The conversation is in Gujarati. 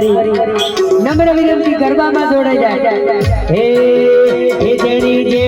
કરી. નમ્ર વિનંતી ગરબામાં જોડાઈ જાય. હે જેણી જેણી